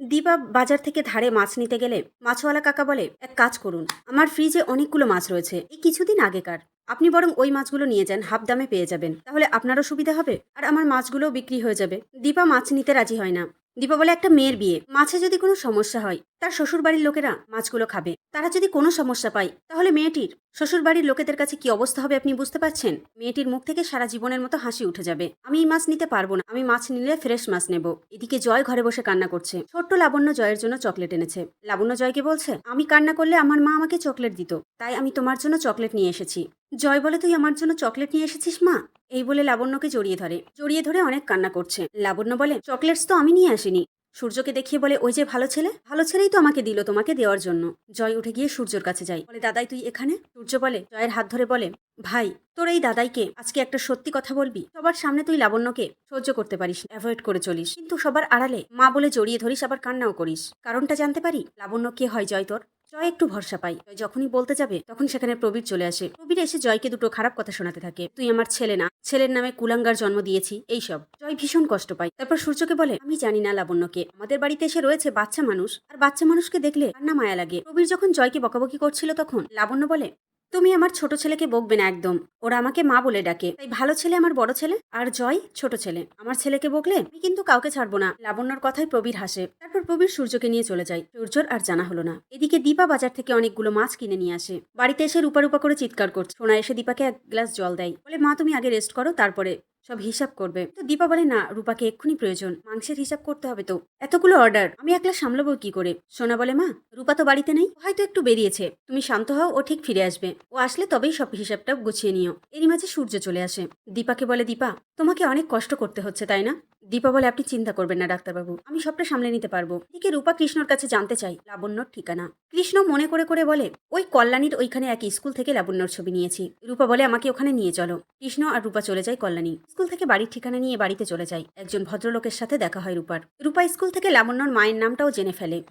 দীপা বাজার থেকে ধারে মাছ নিতে গেলে মাছওয়ালা কাকা বলে, এক কাজ করুন, আমার ফ্রিজে অনেকগুলো মাছ রয়েছে এই কিছুদিন আগেকার। আপনি বরং ওই মাছগুলো নিয়ে যান, হাফ দামে পেয়ে যাবেন। তাহলে আপনারও সুবিধা হবে, আর আমার মাছগুলোও বিক্রি হয়ে যাবে। দীপা মাছ নিতে রাজি হয় না। দীপা বলে একটা মেয়ের বিয়ে। মাছে যদি কোনো সমস্যা হয়, তার শ্বশুর বাড়ির লোকেরা মাছগুলো খাবে। তারা যদি কোনো সমস্যা পায়, তাহলে মেয়েটির শ্বশুর বাড়ির লোকেদের কাছে কি অবস্থা হবে আপনি বুঝতে পারছেন? মেয়েটির মুখ থেকে সারা জীবনের মতো হাসি উঠে যাবে। আমি এই মাছ নিতে পারব না। আমি মাছ নিলে ফ্রেশ মাছ নেব। এদিকে জয় ঘরে বসে কান্না করছে। ছোট্ট লাবণ্য জয়ের জন্য চকলেট এনেছে। লাবণ্য জয়কে বলছে, আমি কান্না করলে আমার মা আমাকে চকলেট দিত। তাই আমি তোমার জন্য চকলেট নিয়ে এসেছি। জয় বলে তুই আমার জন্য চকলেট নিয়ে এসেছিস, মা? এই বলে লাবণ্যকে জড়িয়ে ধরে। জড়িয়ে ধরে অনেক কান্না করছে। লাবণ্য বলে, চকলেটস তো আমি নিয়ে আসিনি। সূর্যকে দেখিয়ে বলে, ওই যে ভালো ছেলে, ভালো ছেলেই তো আমাকে দিল তোমাকে দেওয়ার জন্য। জয় উঠে গিয়ে সূর্যর কাছে যায়। বলে, দাদাই, তুই এখানে? সূর্য বলে, জয়ের হাত ধরে বলে, ভাই, তোর এই দাদাইকে আজকে একটা সত্যি কথা বলবি? সবার সামনে তুই লাবণ্যকে সহ্য করতে পারিস অ্যাভয়েড করে চলিস। কিন্তু সবার আড়ালে মা বলে জড়িয়ে ধরিস, আবার কান্নাও করিস। কারণটা জানতে পারি? লাবণ্য কে হয় জয় তোর? জয় একটু ভরসা পাই। জয় যখনই বলতে যাবে, তখন সেখানে প্রবীর চলে আসে। প্রবীর এসে জয়কে দুটো খারাপ কথা শোনাতে থাকে। তুই আমার ছেলে না, ছেলের নামে কুলাঙ্গার জন্ম দিয়েছি এইসব জয় ভীষণ কষ্ট পায়। তারপর সূর্যকে বলে, আমি জানি না লাবণ্যকে। আমাদের বাড়িতে এসে রয়েছে বাচ্চা মানুষ। আর বাচ্চা মানুষকে দেখলে কান্না মায়া লাগে। প্রবীর যখন জয়কে বকাবকি করছিল তখন, লাবণ্য বলে তুমি আমার ছোট ছেলেকে বকবে না একদম। ওরা আমাকে মা বলে ডাকে। তাই ভালো ছেলে আমার বড় ছেলে আর জয় ছোট ছেলে। আমার ছেলেকে বকলে আমি কিন্তু কাউকে ছাড়বো না। লাবণ্যর কথায় প্রবীর হাসে। তারপর প্রবীর সূর্যকে নিয়ে চলে যায়। সূর্যর আর জানা হলো না। এদিকে দীপা বাজার থেকে অনেকগুলো মাছ কিনে নিয়ে আসে। বাড়িতে এসে রূপা রূপা করে চিৎকার করছে। সোনা এসে দীপাকে এক গ্লাস জল দেয়। বলে, মা, তুমি আগে রেস্ট করো, তারপরে সব হিসাব করবে। তো দীপা বলে, না, রূপাকে এক্ষুনি প্রয়োজন। মাংসের হিসাব করতে হবে তো। এতগুলো অর্ডার আমি একলা সামলাবো কি করে? সোনা বলে, মা, রূপা তো বাড়িতে নেই। হয়তো একটু বেরিয়েছে। তুমি শান্ত হও, ও ঠিক ফিরে আসবে। ও আসলে তবেই সব হিসাবটা গুছিয়ে নিও। এরই মাঝে সূর্য চলে আসে। দীপাকে বলে, দীপা, তোমাকে অনেক কষ্ট করতে হচ্ছে, তাই না? দীপা বলে, আপনি চিন্তা করবেন না, ডাক্তারবাবু। আমি সবটা সামলে নিতে পারব। এদিকে রূপা কৃষ্ণর কাছে জানতে চাই। লাবণ্যর ঠিকানা। কৃষ্ণ মনে করে করে বলে, ওই কল্যাণীর ওইখানে এক স্কুল থেকে লাবণ্যর ছবি নিয়েছি রূপা বলে, আমাকে ওখানে নিয়ে চলো কৃষ্ণ আর রূপা চলে যায় কল্যাণী। স্কুল থেকে বাড়ির ঠিকানা নিয়ে বাড়িতে চলে যায়। একজন ভদ্রলোকের সাথে দেখা হয় রূপার। রূপা স্কুল থেকে লাবণ্যর মায়ের নামটাও জেনে ফেলে।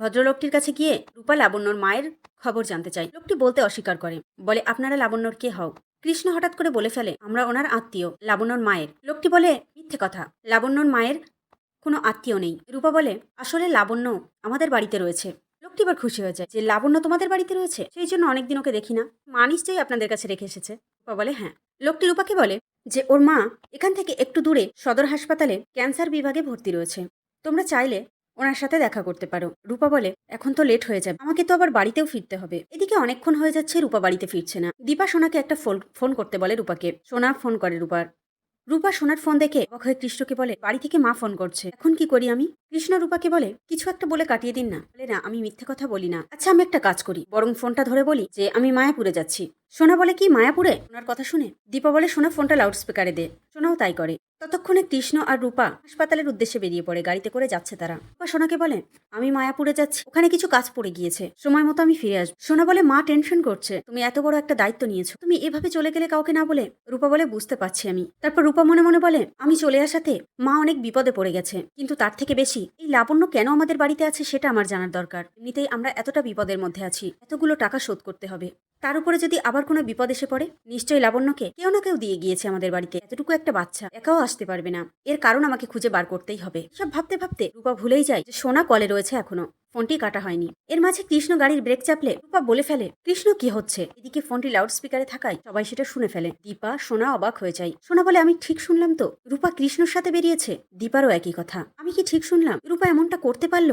ভদ্রলোকটির কাছে গিয়ে রূপা লাবণ্যর মায়ের খবর জানতে চায়। লোকটি বলতে অস্বীকার করে। বলে, আপনারা লাবণ্যর কে হও কৃষ্ণ হঠাৎ করে বলে ফেলে, আমরা ওনার আত্মীয়, লাবণ্যর মায়ের লোকটি বলে, মিথ্যে কথা। লাবণ্যর মায়ের কোনো আত্মীয় নেই রূপা বলে, আসলে লাবণ্য আমাদের বাড়িতে রয়েছে। লোকটি এবার খুশি হয়ে যায় যে লাবণ্য তোমাদের বাড়িতে রয়েছে? সেই জন্য অনেকদিন ওকে দেখি না। মা নিশ্চয়ই আপনাদের কাছে রেখে এসেছে। রূপা বলে হ্যাঁ। লোকটি রূপাকে বলে যে, ওর মা এখান থেকে একটু দূরে সদর হাসপাতালে ক্যান্সার বিভাগে ভর্তি রয়েছে। তোমরা চাইলে ওনার সাথে দেখা করতে পারো। রূপা বলে, এখন তো লেট হয়ে যাবে। আমাকে তো আবার বাড়িতেও ফিরতে হবে। এদিকে অনেকক্ষণ হয়ে যাচ্ছে, রূপা বাড়িতে ফিরছে না। দীপা সোনাকে একটা ফোন ফোন করতে বলে রূপাকে। সোনা ফোন করে রূপার। রূপা সোনার ফোন দেখে অক্ষয় কৃষ্ণকে বলে, বাড়ি থেকে মা ফোন করছে। এখন কি করি আমি? কৃষ্ণ রূপাকে বলে, কিছু একটা বলে কাটিয়ে দিন না। বলে, না, আমি মিথ্যে কথা বলি না। আচ্ছা আমি একটা কাজ করি। বরং ফোনটা ধরে বলি যে, আমি মায়াপুরে যাচ্ছি। সোনা বলে, কি, মায়াপুরে? ওনার কথা শুনে দীপা বলে, সোনা ফোনটা লাউড স্পিকারে দে। সোনাও তাই করে। ততক্ষণে কৃষ্ণ আর রূপা হাসপাতালের উদ্দেশ্যে বেরিয়ে পড়ে, গাড়িতে করে যাচ্ছে তারা। রূপা সোনাকে বলে, আমি মায়াপুরে যাচ্ছি। ওখানে কিছু কাজ পড়ে গিয়েছে। সময় মতো আমি ফিরে আসব। সোনা বলে, মা টেনশন করছে। তুমি এত বড় একটা দায়িত্ব নিয়েছো। তুমি এভাবে চলে গেলে কাউকে না বলে? রূপা বলে, বুঝতে পারছি আমি। তারপর রূপা মনে মনে বলে, আমি চলে আসাতে মা অনেক বিপদে পড়ে গেছে। কিন্তু তার থেকে বেশি এই লাবণ্য কেন আমাদের বাড়িতে আছে সেটা আমার জানার দরকার। এমনিতেই আমরা এতটা বিপদের মধ্যে আছি, এতগুলো টাকা শোধ করতে হবে। তার উপরে যদি আবার কোনো বিপদ এসে পড়ে, নিশ্চয়ই লাবণ্যকে কেউ না কেউ দিয়ে গিয়েছে আমাদের বাড়িতে। এতটুকু একটা বাচ্চা, একাও আসতে পারবে না। এর কারণ আমাকে খুঁজে বার করতেই হবে। সব ভাবতে ভাবতে রূপা ভুলেই যায় যে সোনা কলে রয়েছে এখনও। ফোনটি কাটা হয়নি। এর মাঝে কৃষ্ণ গাড়ির ব্রেক চাপলে রূপা বলে ফেলে, কৃষ্ণ, কি হচ্ছে? এদিকে ফোনটি লাউড স্পিকারে থাকায় সবাই সেটা শুনে ফেলে। দীপা, সোনা অবাক হয়ে যায়। সোনা বলে, আমি ঠিক শুনলাম তো। রূপা কৃষ্ণর সাথে বেরিয়েছে? দীপারও একই কথা। আমি কি ঠিক শুনলাম? রূপা এমনটা করতে পারল?